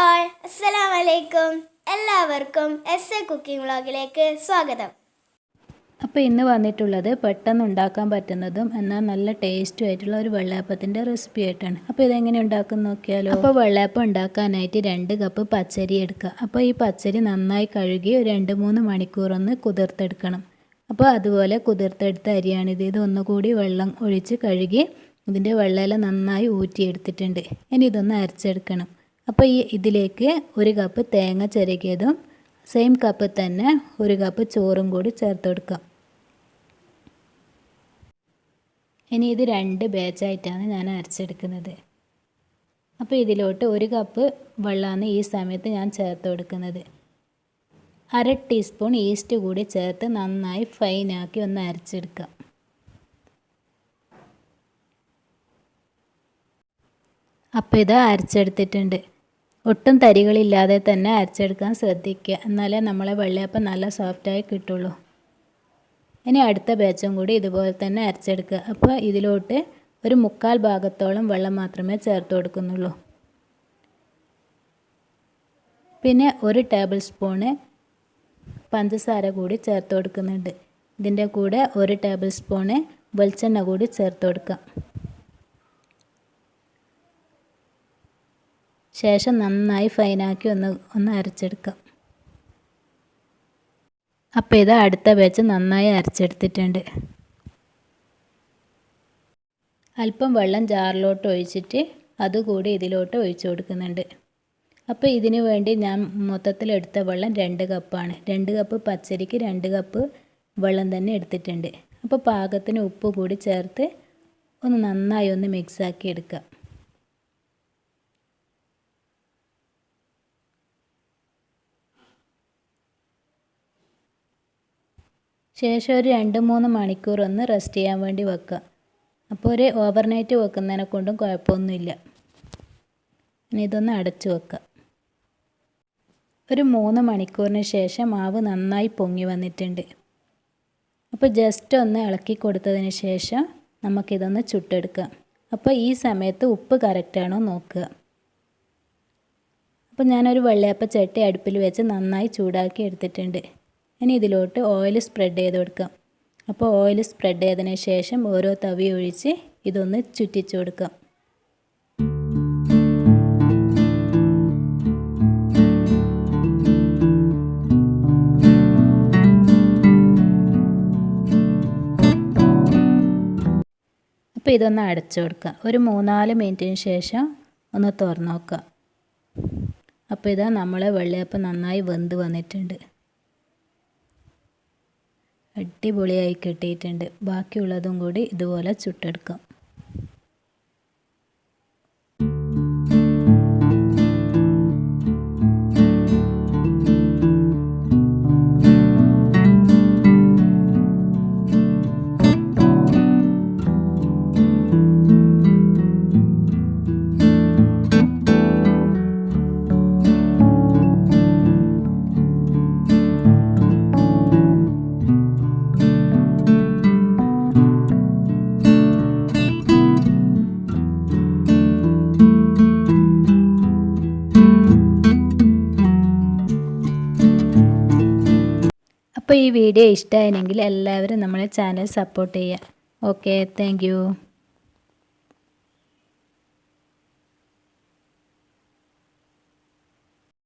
All അസ്സലാം വലൈക്കും എല്ലാവർക്കും എസ് എ കുക്കിംഗ് വ്ളോഗിലേക്ക് സ്വാഗതം. അപ്പോൾ ഇന്ന് വന്നിട്ടുള്ളത് പെട്ടെന്ന് ഉണ്ടാക്കാൻ പറ്റുന്നതും എന്നാൽ നല്ല ടേസ്റ്റും ആയിട്ടുള്ള ഒരു വെള്ളയപ്പത്തിന്റെ റെസിപ്പി ആയിട്ടാണ്. അപ്പോൾ ഇതെങ്ങനെ ഉണ്ടാക്കുന്ന നോക്കിയാലോ? അപ്പോൾ വെള്ളയപ്പം ഉണ്ടാക്കാനായിട്ട് രണ്ട് കപ്പ് പച്ചരി എടുക്കുക അപ്പോൾ ഈ പച്ചരി നന്നായി കഴുകി ഒരു രണ്ട് മൂന്ന് മണിക്കൂറൊന്ന് കുതിർത്തെടുക്കണം. അപ്പോൾ അതുപോലെ കുതിർത്തെടുത്ത അരിയാണിത്. ഇത് ഒന്നുകൂടി വെള്ളം ഒഴിച്ച് കഴുകി ഇതിന്റെ വെള്ളയില നന്നായി ഊറ്റിയെടുത്തിട്ടുണ്ട്. ഇനി ഇതൊന്ന് അരച്ചെടുക്കണം. അപ്പോൾ ഈ ഇതിലേക്ക് ഒരു കപ്പ് തേങ്ങ ചിരകിയതും സെയിം കപ്പ് തന്നെ ഒരു കപ്പ് ചോറും കൂടി ചേർത്ത് കൊടുക്കാം ഇനി ഇത് രണ്ട് ബാച്ചായിട്ടാണ് ഞാൻ അരച്ചെടുക്കുന്നത്. അപ്പോൾ ഇതിലോട്ട് ഒരു കപ്പ് വെള്ളമാണ് ഈ സമയത്ത് ഞാൻ ചേർത്ത് കൊടുക്കുന്നത്. അര ടീസ്പൂൺ ഈസ്റ്റ് കൂടി ചേർത്ത് നന്നായി ഫൈനാക്കി ഒന്ന് അരച്ചെടുക്കാം അപ്പോൾ ഇത് അരച്ചെടുത്തിട്ടുണ്ട്. ഒട്ടും തരികളില്ലാതെ തന്നെ അരച്ചെടുക്കാൻ ശ്രദ്ധിക്കുക. എന്നാലേ നമ്മളെ വെള്ളയപ്പം നല്ല സോഫ്റ്റായി കിട്ടുള്ളൂ. ഇനി അടുത്ത ബാച്ചും കൂടി ഇതുപോലെ തന്നെ അരച്ചെടുക്കുക. അപ്പോൾ ഇതിലോട്ട് ഒരു മുക്കാൽ ഭാഗത്തോളം വെള്ളം മാത്രമേ ചേർത്ത് കൊടുക്കുന്നുള്ളൂ. പിന്നെ ഒരു ടേബിൾ സ്പൂണ് പഞ്ചസാര കൂടി ചേർത്ത് കൊടുക്കുന്നുണ്ട്. ഇതിന്റെ കൂടെ ഒരു ടേബിൾ സ്പൂണ് വെളിച്ചെണ്ണ കൂടി ചേർത്ത് കൊടുക്കാം. ശേഷം നന്നായി ഫൈനാക്കി ഒന്ന് ഒന്ന് അരച്ചെടുക്കാം. അപ്പോൾ ഇത് അടുത്ത ബാച്ച് നന്നായി അരച്ചെടുത്തിട്ടുണ്ട്. അല്പം വെള്ളം ജാറിലോട്ട് ഒഴിച്ചിട്ട് അതുകൂടി ഇതിലോട്ട് ഒഴിച്ചു കൊടുക്കുന്നുണ്ട്. അപ്പോൾ ഇതിന് വേണ്ടി ഞാൻ മൊത്തത്തിലെടുത്ത വെള്ളം രണ്ട് കപ്പാണ്. രണ്ട് കപ്പ് പച്ചരിക്ക് രണ്ട് കപ്പ് വെള്ളം തന്നെ എടുത്തിട്ടുണ്ട്. അപ്പോൾ പാകത്തിന് ഉപ്പ് കൂടി ചേർത്ത് ഒന്ന് നന്നായി ഒന്ന് മിക്സാക്കി എടുക്കുക ശേഷം ഒരു രണ്ട് മൂന്ന് മണിക്കൂർ ഒന്ന് റെസ്റ്റ് ചെയ്യാൻ വേണ്ടി വെക്കുക. അപ്പോൾ ഒരു ഓവർനൈറ്റ് വെക്കുന്നതിനെ കൊണ്ടും കുഴപ്പമൊന്നുമില്ല. ഇനി ഇതൊന്ന് അടച്ചു വെക്കുക. ഒരു മൂന്ന് മണിക്കൂറിന് ശേഷം മാവ് നന്നായി പൊങ്ങി വന്നിട്ടുണ്ട്. അപ്പോൾ ജസ്റ്റ് ഒന്ന് ഇളക്കി കൊടുത്തതിന് ശേഷം നമുക്കിതൊന്ന് ചുട്ടെടുക്കാം. അപ്പോൾ ഈ സമയത്ത് ഉപ്പ് കറക്റ്റാണോ നോക്കുക. അപ്പോൾ ഞാനൊരു വെള്ളയപ്പ ചട്ടി അടുപ്പിൽ വെച്ച് നന്നായി ചൂടാക്കി എടുത്തിട്ടുണ്ട്. ഇനി ഇതിലോട്ട് ഓയിൽ സ്പ്രെഡ് ചെയ്ത് കൊടുക്കാം അപ്പോൾ ഓയിൽ സ്പ്രെഡ് ചെയ്തതിന് ശേഷം ഓരോ തവി ഒഴിച്ച് ഇതൊന്ന് ചുറ്റിച്ചു കൊടുക്കാം അപ്പോൾ ഇതൊന്ന് അടച്ചു കൊടുക്കുക. ഒരു മൂന്നാൽ മിനിറ്റിന് ശേഷം ഒന്ന് തുറന്നു നോക്കുക. അപ്പോൾ ഇതാ നമ്മളെ വെള്ളയപ്പം നന്നായി വെന്ത് വന്നിട്ടുണ്ട്. അടിപൊളിയായി കിട്ടിയിട്ടുണ്ട്. ബാക്കിയുള്ളതും കൂടി ഇതുപോലെ ചുട്ടെടുക്കാം. അപ്പോൾ ഈ വീഡിയോ ഇഷ്ടമായെങ്കിൽ എല്ലാവരും നമ്മളെ ചാനൽ സപ്പോർട്ട് ചെയ്യുക. Okay thank